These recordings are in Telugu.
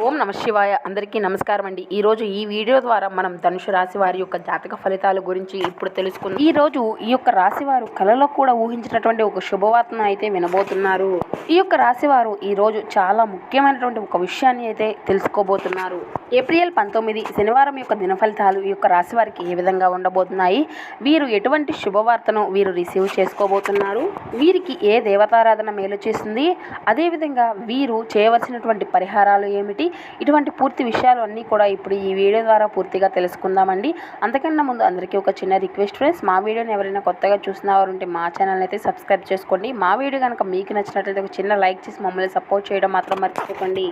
ఓం నమ శివాయ. అందరికీ నమస్కారం అండి. ఈరోజు ఈ వీడియో ద్వారా మనం ధనుసు రాశి వారి యొక్క జాతక ఫలితాల గురించి ఇప్పుడు తెలుసుకుందాం. ఈ రోజు ఈ యొక్క రాశి వారు కలలో కూడా ఊహించినటువంటి ఒక శుభవార్తను అయితే వినబోతున్నారు. ఈ యొక్క రాశి వారు ఈ రోజు చాలా ముఖ్యమైనటువంటి ఒక విషయాన్ని అయితే తెలుసుకోబోతున్నారు. ఏప్రిల్ పంతొమ్మిది శనివారం యొక్క దిన ఫలితాలు ఈ యొక్క రాశి వారికి ఏ విధంగా ఉండబోతున్నాయి? వీరు ఎటువంటి శుభవార్తను వీరు రిసీవ్ చేసుకోబోతున్నారు? వీరికి ఏ దేవతారాధన మేలు చేస్తుంది? అదేవిధంగా వీరు చేయవలసినటువంటి పరిహారాలు ఏమిటి? ఇటువంటి పూర్తి విషయాలు అన్నీ కూడా ఇప్పుడు ఈ వీడియో ద్వారా పూర్తిగా తెలుసుకుందామండి. అంతకన్నా ముందు అందరికీ ఒక చిన్న రిక్వెస్ట్ ఫ్రెండ్స్ మా వీడియోని ఎవరైనా కొత్తగా చూసిన వారు ఉంటే మా ఛానల్ అయితే సబ్స్క్రైబ్ చేసుకోండి. మా వీడియో కనుక మీకు నచ్చినట్లయితే ఒక చిన్న లైక్ చేసి మమ్మల్ని సపోర్ట్ చేయడం మాత్రం మర్చిపోకండి.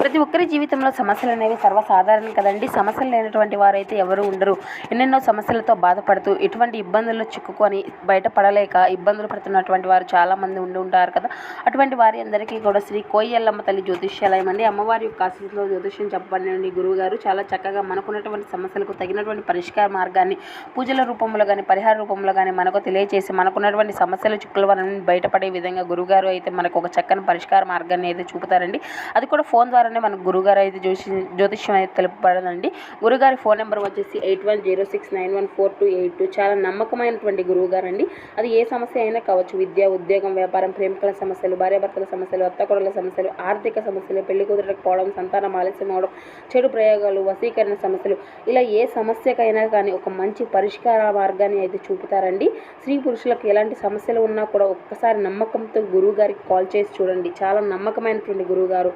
ప్రతి ఒక్కరి జీవితంలో సమస్యలు అనేవి సర్వసాధారణం కదండి. సమస్యలు లేనటువంటి వారైతే ఎవరు ఉండరు. ఎన్నెన్నో సమస్యలతో బాధపడుతూ ఎటువంటి ఇబ్బందుల్లో చిక్కుకొని బయటపడలేక ఇబ్బందులు పడుతున్నటువంటి వారు చాలామంది ఉండి ఉంటారు కదా. అటువంటి వారి అందరికీ కూడా శ్రీ కోయల్లమ్మ తల్లి జ్యోతిష్యాలయం అండి. అమ్మవారి యొక్క ఆశీస్సులో జ్యోతిష్యం చెప్పబడినండి గురువు గారు చాలా చక్కగా మనకున్నటువంటి సమస్యలకు తగినటువంటి పరిష్కార మార్గాన్ని పూజల రూపంలో కానీ పరిహార రూపంలో కానీ మనకు తెలియజేసి మనకున్నటువంటి సమస్యలు చిక్కుల వలన బయటపడే విధంగా గురువుగారు అయితే మనకు ఒక చక్కని పరిష్కార మార్గాన్ని అయితే చూపుతారండి. అది కూడా ఫోన్ ద్వారా ద్వారానే మనకు గురుగారు అయితే జ్యోతి జ్యోతిష్యం అయితే తెలుపబడదండి. గురుగారి ఫోన్ నెంబర్ వచ్చేసి eight one zero six nine one four two eight two. చాలా నమ్మకమైనటువంటి గురువుగారు అండి అది ఏ సమస్య అయినా కావచ్చు విద్య ఉద్యోగం వ్యాపారం ప్రేమికుల సమస్యలు భార్యాభర్తల సమస్యలు అత్తకొడల సమస్యలు ఆర్థిక సమస్యలు పెళ్ళి కుదరకపోవడం సంతానం ఆలస్యం అవడం చెడు ప్రయోగాలు వశీకరణ సమస్యలు ఇలా ఏ సమస్యకైనా కానీ ఒక మంచి పరిష్కార మార్గాన్ని అయితే చూపుతారండి. స్త్రీ పురుషులకు ఎలాంటి సమస్యలు ఉన్నా కూడా ఒక్కసారి నమ్మకంతో గురువు గారికి కాల్ చేసి చూడండి. చాలా నమ్మకమైనటువంటి గురువు గారు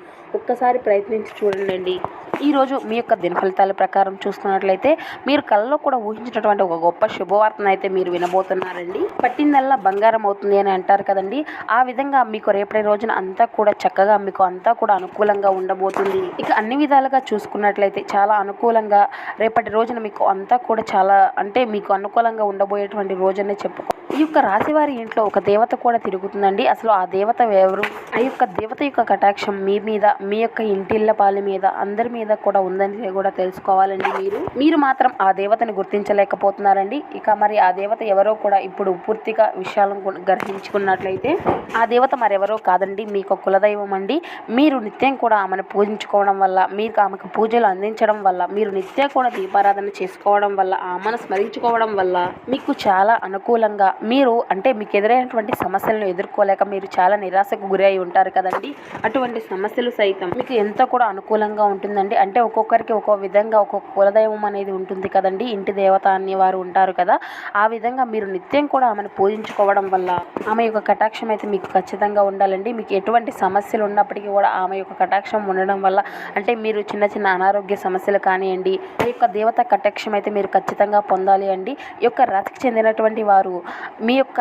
ఒకసారి ప్రయత్నించి చూడండి. ఈరోజు మీ యొక్క దిన ఫలితాల ప్రకారం చూస్తున్నట్లయితే మీరు కళ్ళలో కూడా ఊహించినటువంటి ఒక గొప్ప శుభవార్తను అయితే మీరు వినబోతున్నారండి. పట్టిందల్లా బంగారం అవుతుంది అని అంటారు కదండి. ఆ విధంగా మీకు రేపటి రోజున అంతా కూడా చక్కగా మీకు అంతా కూడా అనుకూలంగా ఉండబోతుంది. ఇక అన్ని విధాలుగా చూసుకున్నట్లయితే చాలా అనుకూలంగా రేపటి రోజున మీకు అంతా కూడా చాలా అంటే మీకు అనుకూలంగా ఉండబోయేటువంటి రోజునే చెప్పుకో ఈ యొక్క రాశివారి ఇంట్లో ఒక దేవత కూడా తిరుగుతుందండి. అసలు ఆ దేవత ఎవరు? ఆ యొక్క దేవత యొక్క కటాక్షం మీ మీద మీ యొక్క ఇంటిళ్ళ పాలి మీద అందరి మీద కూడా ఉందని కూడా తెలుసుకోవాలండి మీరు. మీరు మాత్రం ఆ దేవతని గుర్తించలేకపోతున్నారండి. ఇక మరి ఆ దేవత ఎవరో కూడా ఇప్పుడు పూర్తిగా విషయాలను గ్రహించుకున్నట్లయితే ఆ దేవత మరెవరో కాదండి. మీకు కులదైవం అండి. మీరు నిత్యం కూడా ఆమెను పూజించుకోవడం వల్ల మీకు ఆమెకు పూజలు అందించడం వల్ల మీరు నిత్యం కూడా దీపారాధన చేసుకోవడం వల్ల ఆమెను స్మరించుకోవడం వల్ల మీకు చాలా అనుకూలంగా మీరు అంటే మీకు ఎదురైనటువంటి సమస్యలను ఎదుర్కోలేక మీరు చాలా నిరాశకు గురి అయి ఉంటారు కదండి. అటువంటి సమస్యలు సైతం మీకు ఎంతో కూడా అనుకూలంగా ఉంటుందండి. అంటే ఒక్కొక్కరికి ఒక్కో విధంగా ఒక్కొక్క కులదైవం అనేది ఉంటుంది కదండి. ఇంటి దేవత అనే వారు ఉంటారు కదా. ఆ విధంగా మీరు నిత్యం కూడా ఆమెను పూజించుకోవడం వల్ల ఆమె యొక్క కటాక్షం అయితే మీకు ఖచ్చితంగా ఉండాలండి. మీకు ఎటువంటి సమస్యలు ఉన్నప్పటికీ కూడా ఆమె యొక్క కటాక్షం ఉండడం వల్ల అంటే మీరు చిన్న చిన్న అనారోగ్య సమస్యలు కానివ్వండి ఈ యొక్క దేవత కటాక్షం అయితే మీరు ఖచ్చితంగా పొందాలి అండి. ఈ యొక్క రతికి చెందినటువంటి వారు మీ యొక్క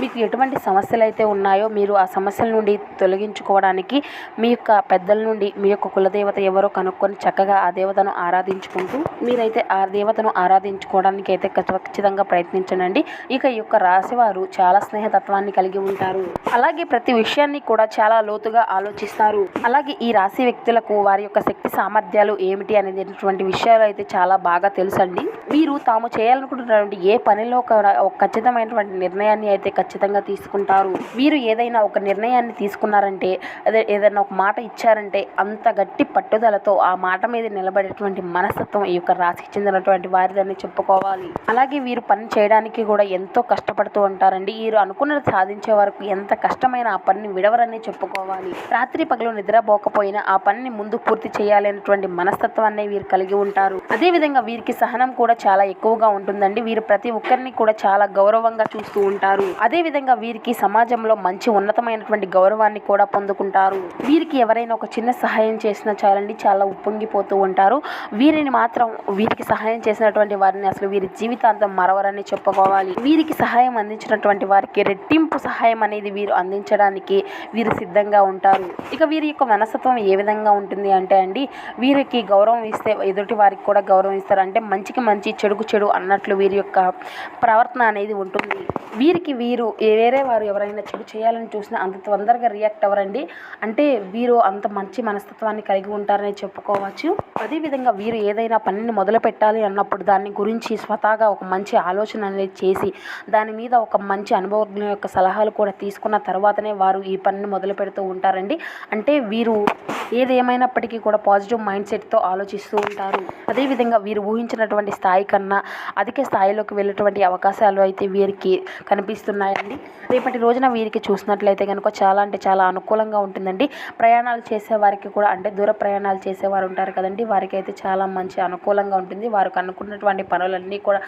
మీకు ఎటువంటి సమస్యలు అయితే ఉన్నాయో మీరు ఆ సమస్యల నుండి తొలగించుకోవడానికి మీ యొక్క పెద్దల నుండి మీ యొక్క కులదేవత ఎవరో కనుక్కొని చక్కగా ఆ దేవతను ఆరాధించుకుంటూ మీరైతే ఆ దేవతను ఆరాధించుకోవడానికి అయితే ఖచ్చితంగా ప్రయత్నించండి. ఇక ఈ యొక్క రాశివారు చాలా స్నేహతత్వాన్ని కలిగి ఉంటారు. అలాగే ప్రతి విషయాన్ని కూడా చాలా లోతుగా ఆలోచిస్తారు. అలాగే ఈ రాశి వ్యక్తులకు వారి యొక్క శక్తి సామర్థ్యాలు ఏమిటి అనేటువంటి విషయాలు అయితే చాలా బాగా తెలుసండి. వీరు తాము చేయాలనుకుంటున్నటువంటి ఏ పనిలో ఒక ఖచ్చితమైనటువంటి నిర్ణయాన్ని అయితే ఖచ్చితంగా తీసుకుంటారు. వీరు ఏదైనా ఒక నిర్ణయాన్ని తీసుకున్నారంటే అదే ఏదైనా ఒక మాట ఇచ్చారంటే అంత గట్టి పట్టుదలతో ఆ మాట మీద నిలబడేటువంటి మనస్తత్వం ఈ యొక్క రాశికి చెందినటువంటి వారిదని చెప్పుకోవాలి. అలాగే వీరు పని చేయడానికి కూడా ఎంతో కష్టపడుతూ ఉంటారండి. వీరు అనుకున్నది సాధించే వరకు ఎంత కష్టమైన ఆ పనిని విడవరని చెప్పుకోవాలి. రాత్రి పగలు నిద్రపోకపోయినా ఆ పనిని ముందు పూర్తి చేయాలనేటువంటి మనస్తత్వాన్ని వీరు కలిగి ఉంటారు. అదే విధంగా వీరికి సహనం కూడా చాలా ఎక్కువగా ఉంటుందండి. వీరు ప్రతి ఒక్కరిని కూడా చాలా గౌరవంగా చూస్తూ ఉంటారు. అదే విధంగా వీరికి సమాజంలో మంచి ఉన్నతమైనటువంటి గౌరవాన్ని కూడా పొందుకుంటారు. వీరికి ఎవరైనా ఒక చిన్న సహాయం చేసినా చాలండి చాలా ఉప్పొంగిపోతూ ఉంటారు. వీరిని మాత్రం వీరికి సహాయం చేసినటువంటి వారిని అసలు వీరి జీవితాంతం మరవరని చెప్పుకోవాలి. వీరికి సహాయం అందించినటువంటి వారికి రెట్టింపు సహాయం అనేది వీరు అందించడానికి వీరు సిద్ధంగా ఉంటారు. ఇక వీరి యొక్క మనస్తత్వం ఏ విధంగా ఉంటుంది అంటే అండి వీరికి గౌరవం ఇస్తే ఎదుటి వారికి కూడా గౌరవం ఇస్తారు. అంటే మంచికి మంచి చెడుకు చెడు అన్నట్లు వీరి యొక్క ప్రవర్తన అనేది ఉంటుంది. వీరికి వీరు వేరే వారు ఎవరైనా చెడు చేయాలని చూసినా అంత తొందరగా రియాక్ట్ అవ్వరండి. అంటే వీరు అంత మంచి మనస్తత్వాన్ని కలిగి ఉంటారని చెప్పుకోవచ్చు. అదేవిధంగా వీరు ఏదైనా పనిని మొదలు పెట్టాలి అన్నప్పుడు దాని గురించి స్వతహాగా ఒక మంచి ఆలోచన అనేది చేసి దాని మీద ఒక మంచి అనుభవజ్ఞ యొక్క సలహాలు కూడా తీసుకున్న తర్వాతనే వారు ఈ పనిని మొదలు పెడుతూ ఉంటారండి. అంటే వీరు ఏది ఏమైనప్పటికీ కూడా పాజిటివ్ మైండ్ సెట్తో ఆలోచిస్తూ ఉంటారు. అదేవిధంగా వీరు ఊహించినటువంటి స్థాయి కన్నా అధిక స్థాయిలోకి వెళ్ళేటువంటి అవకాశాలు అయితే వీరికి కనిపిస్తున్నాయండి. రేపటి రోజున వీరికి చూసినట్లయితే కనుక చాలా అంటే చాలా అనుకూలంగా ఉంటుందండి. ప్రయాణాలు చేసే వారికి కూడా అంటే దూర ప్రయాణాలు చేసేవారు ఉంటారు కదండి. వారికి అయితే చాలా మంచి అనుకూలంగా ఉంటుంది. వారు అనుకున్నటువంటి పనులన్నీ కూడా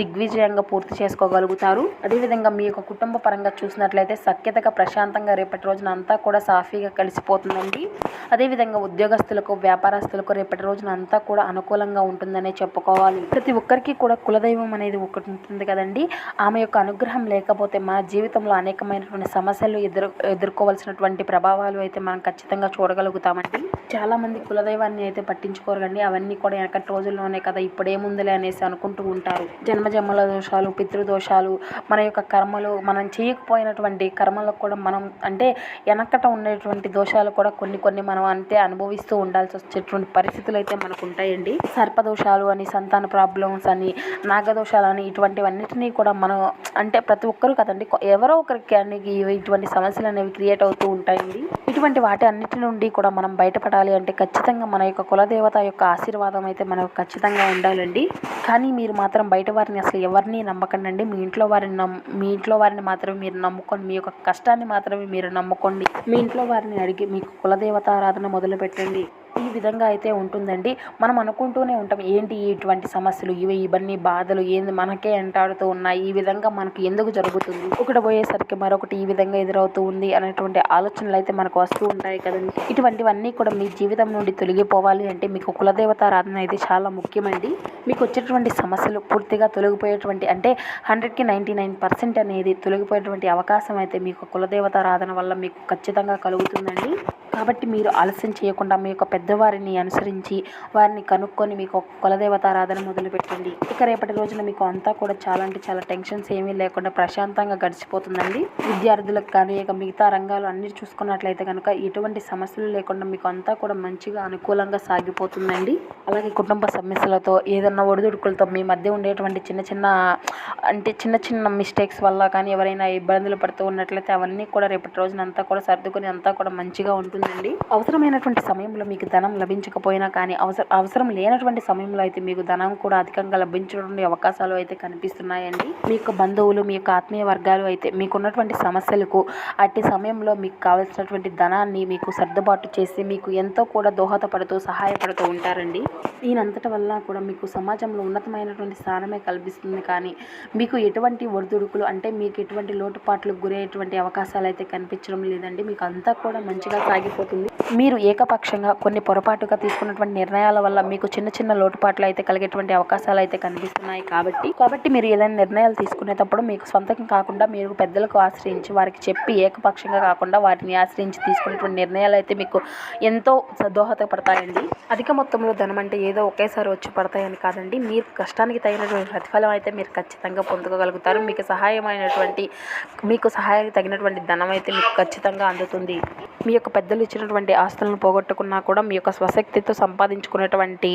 దిగ్విజయంగా పూర్తి చేసుకోగలుగుతారు. అదేవిధంగా మీ యొక్క కుటుంబ పరంగా చూసినట్లయితే సఖ్యతగా ప్రశాంతంగా రేపటి రోజున అంతా కూడా సాఫీగా కలిసిపోతుందండి. అదేవిధంగా ఉద్యోగస్తులకు వ్యాపారస్తులకు రేపటి రోజున అంతా కూడా అనుకూలంగా ఉంటుందనే చెప్పుకోవాలి. ప్రతి ఒక్కరికి కూడా కులదైవం అనేది ఒకటి ఉంటుంది కదండి. ఆమె యొక్క అనుగ్రహం లేకపోతే మన జీవితంలో అనేకమైనటువంటి సమస్యలు ఎదురు ఎదుర్కోవాల్సినటువంటి ప్రభావాలు అయితే మనం ఖచ్చితంగా చూడగలుగుతామండి. చాలా మంది కులదైవాన్ని అయితే పట్టించుకోరు కండి అవన్నీ కూడా వెనకటి రోజుల్లోనే కదా ఇప్పుడేముందిలే అనేసి అనుకుంటూ ఉంటారు. జన్మజన్మల దోషాలు పితృదోషాలు మన యొక్క కర్మలు మనం చేయకపోయినటువంటి కర్మలకు కూడా మనం అంటే వెనకట ఉండేటువంటి దోషాలు కూడా కొన్ని కొన్ని మనం అంతే అనుభవిస్తూ ఉండాల్సి వచ్చేటువంటి పరిస్థితులు అయితే మనకు ఉంటాయండి సర్పదోషాలు అని సంతాన ప్రాబ్లమ్స్ అని నాగదోషాలు అని ఇటువంటివన్నిటినీ కూడా మనం అంటే ప్రతి ఒక్కరు కదండి ఎవరో ఒకరికి ఇటువంటి సమస్యలు అనేవి క్రియేట్ అవుతూ ఉంటాయండి. ఇటువంటి వాటి అన్నిటి నుండి కూడా మనం బయటపడాలి అంటే ఖచ్చితంగా మన యొక్క కులదేవత యొక్క ఆశీర్వాదం అయితే మనకు ఖచ్చితంగా ఉండాలండి. కానీ మీరు మాత్రం బయట వారిని అసలు ఎవరిని నమ్మకండి మీ ఇంట్లో వారిని నమ్ మీ ఇంట్లో వారిని మాత్రమే మీరు నమ్ముకోండి మీ యొక్క కష్టాన్ని మాత్రమే మీరు నమ్ముకోండి. మీ ఇంట్లో వారిని అడిగి మీకు కులదేవత ఆరాధన మొదలు పెట్టండి ఈ విధంగా అయితే ఉంటుందండి. మనం అనుకుంటూనే ఉంటాం ఏంటి ఇటువంటి సమస్యలు? ఇవి ఇవన్నీ బాధలు ఏంది? మనకే ఎంటాడుతూ ఉన్నాయి. ఈ విధంగా మనకు ఎందుకు జరుగుతుంది? ఒకటి పోయేసరికి మరొకటి ఈ విధంగా ఎదురవుతూ ఉంది అనేటువంటి ఆలోచనలు అయితే మనకు వస్తూ ఉంటాయి కదండి. ఇటువంటివన్నీ కూడా మీ జీవితం నుండి తొలగిపోవాలి అంటే మీకు కులదేవత ఆరాధన అయితే చాలా ముఖ్యమండి. మీకు వచ్చేటువంటి సమస్యలు పూర్తిగా తొలగిపోయేటువంటి అంటే హండ్రెడ్కి నైంటీ నైన్ పర్సెంట్ అనేది తొలగిపోయేటువంటి అవకాశం అయితే మీకు కులదేవత ఆరాధన వల్ల మీకు ఖచ్చితంగా కలుగుతుందండి. కాబట్టి మీరు ఆలస్యం చేయకుండా మీ యొక్క పెద్దవారిని అనుసరించి వారిని కనుక్కొని మీకు ఒక కులదేవత ఆరాధన మొదలుపెట్టండి ఇక రేపటి రోజున మీకు అంతా కూడా చాలా అంటే చాలా టెన్షన్స్ ఏమీ లేకుండా ప్రశాంతంగా గడిచిపోతుందండి. విద్యార్థులకు కానీ ఇక మిగతా రంగాలు అన్ని చూసుకున్నట్లయితే కనుక ఎటువంటి సమస్యలు లేకుండా మీకు అంతా కూడా మంచిగా అనుకూలంగా సాగిపోతుందండి. అలాగే కుటుంబ సమస్యలతో ఏదన్నా ఒడిదుడుకులతో మీ మధ్య ఉండేటువంటి చిన్న చిన్న అంటే చిన్న చిన్న మిస్టేక్స్ వల్ల కానీ ఎవరైనా ఇబ్బందులు పడుతూ ఉన్నట్లయితే అవన్నీ కూడా రేపటి రోజున అంతా కూడా సర్దుకొని అంతా కూడా మంచిగా ఉంటుంది. ఉండండి. అవసరమైనటువంటి సమయంలో మీకు ధనం లభించకపోయినా కానీ అవసరం అవసరం లేనటువంటి సమయంలో అయితే మీకు ధనం కూడా అధికంగా లభించడానికి అవకాశాలు అయితే కనిపిస్తున్నాయండి. మీ యొక్క బంధువులు మీ యొక్క ఆత్మీయ వర్గాలు అయితే మీకున్నటువంటి సమస్యలకు అట్టి సమయంలో మీకు కావలసినటువంటి ధనాన్ని మీకు సర్దుబాటు చేసి మీకు ఎంతో కూడా దోహదపడుతూ సహాయపడుతూ ఉంటారండి. దీనంతటి వల్ల కూడా మీకు సమాజంలో ఉన్నతమైనటువంటి స్థానమే కల్పిస్తుంది కానీ మీకు ఎటువంటి ఒడిదుడుకులు అంటే మీకు ఎటువంటి లోటుపాట్లకు గురయ్యేటువంటి అవకాశాలు అయితే కనిపించడం లేదండి. మీకు అంతా కూడా మంచిగా సరిపోతుంది మీరు ఏకపక్షంగా కొన్ని పొరపాటుగా తీసుకున్నటువంటి నిర్ణయాల వల్ల మీకు చిన్న చిన్న లోటుపాట్లు అయితే కలిగేటువంటి అవకాశాలు అయితే కనిపిస్తున్నాయి కాబట్టి కాబట్టి మీరు ఏదైనా నిర్ణయాలు తీసుకునేటప్పుడు మీకు సొంతం కాకుండా మీరు పెద్దలకు ఆశ్రయించి వారికి చెప్పి ఏకపక్షంగా కాకుండా వారిని ఆశ్రయించి తీసుకునేటువంటి నిర్ణయాలు అయితే మీకు ఎంతో దోహదపడతాయండి. అధిక మొత్తంలో ధనం అంటే ఏదో ఒకేసారి వచ్చి పడతాయని కాదండి. మీరు కష్టానికి తగినటువంటి ప్రతిఫలం అయితే మీరు ఖచ్చితంగా పొందుకోగలుగుతారు. మీకు సహాయమైనటువంటి మీకు సహాయానికి తగినటువంటి ధనం అయితే మీకు ఖచ్చితంగా అందుతుంది. మీ యొక్క పెద్దలు ఇచ్చినటువంటి ఆస్తులను పోగొట్టుకున్నా కూడా మీ యొక్క స్వశక్తితో సంపాదించుకునేటువంటి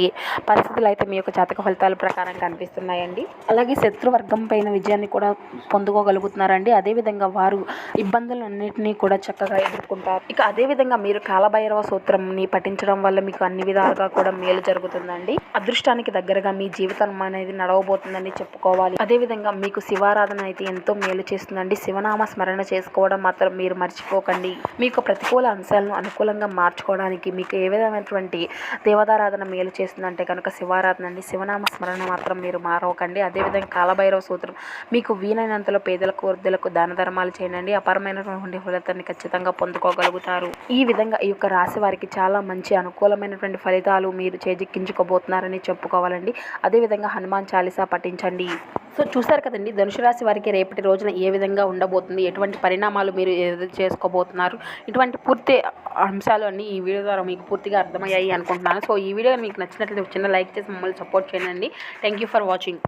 పరిస్థితులు అయితే మీ యొక్క జాతక ఫలితాల ప్రకారం కనిపిస్తున్నాయండి. అలాగే శత్రువర్గం పైన విజయాన్ని కూడా పొందుకోగలుగుతున్నారండి. అదేవిధంగా వారు ఇబ్బందులన్నింటినీ కూడా చక్కగా ఎదుర్కొంటారు. ఇక అదేవిధంగా మీరు కాలభైరవ సూత్రంని పఠించడం వల్ల మీకు అన్ని విధాలుగా కూడా మేలు జరుగుతుందండి. అదృష్టానికి దగ్గరగా మీ జీవితం అనేది నడవబోతుందని చెప్పుకోవాలి. అదేవిధంగా మీకు శివారాధన అయితే ఎంతో మేలు చేస్తుందండి. శివనామ స్మరణ చేసుకోవడం మాత్రం మీరు మర్చిపోకండి. మీకు ప్రతికూల అంశాలను అనుకూలంగా మార్చుకోవడానికి మీకు ఏ విధమైనటువంటి దేవతారాధన మేలు చేస్తుందంటే కనుక శివారాధన అండి. శివనామ స్మరణ మాత్రం మీరు మారవకండి. అదేవిధంగా కాలభైరవ సూత్రం మీకు వీలైనంతలో పేదలకు వృద్ధులకు దాన ధర్మాలు చేయండి. అపరమైనటువంటి ఫలితాన్ని ఖచ్చితంగా పొందుకోగలుగుతారు. ఈ విధంగా ఈ యొక్క రాశి వారికి చాలా మంచి అనుకూలమైనటువంటి ఫలితాలు మీరు చేజిక్కించుకోబోతున్నారని చెప్పుకోవాలండి. అదేవిధంగా హనుమాన్ చాలీసా పఠించండి. సో చూసారు కదండి ధనుసు రాశి వారికి రేపటి రోజున ఏ విధంగా ఉండబోతుంది? ఎటువంటి పరిణామాలు మీరు చేసుకోబోతున్నారు? ఇటువంటి పూర్తి అంశాలు అన్నీ ఈ వీడియో ద్వారా మీకు పూర్తిగా అర్థమయ్యాయి అనుకుంటున్నాను. సో ఈ వీడియో మీకు నచ్చినట్లయితే చిన్న లైక్ చేసి మమ్మల్ని సపోర్ట్ చేయండి. Thank you for watching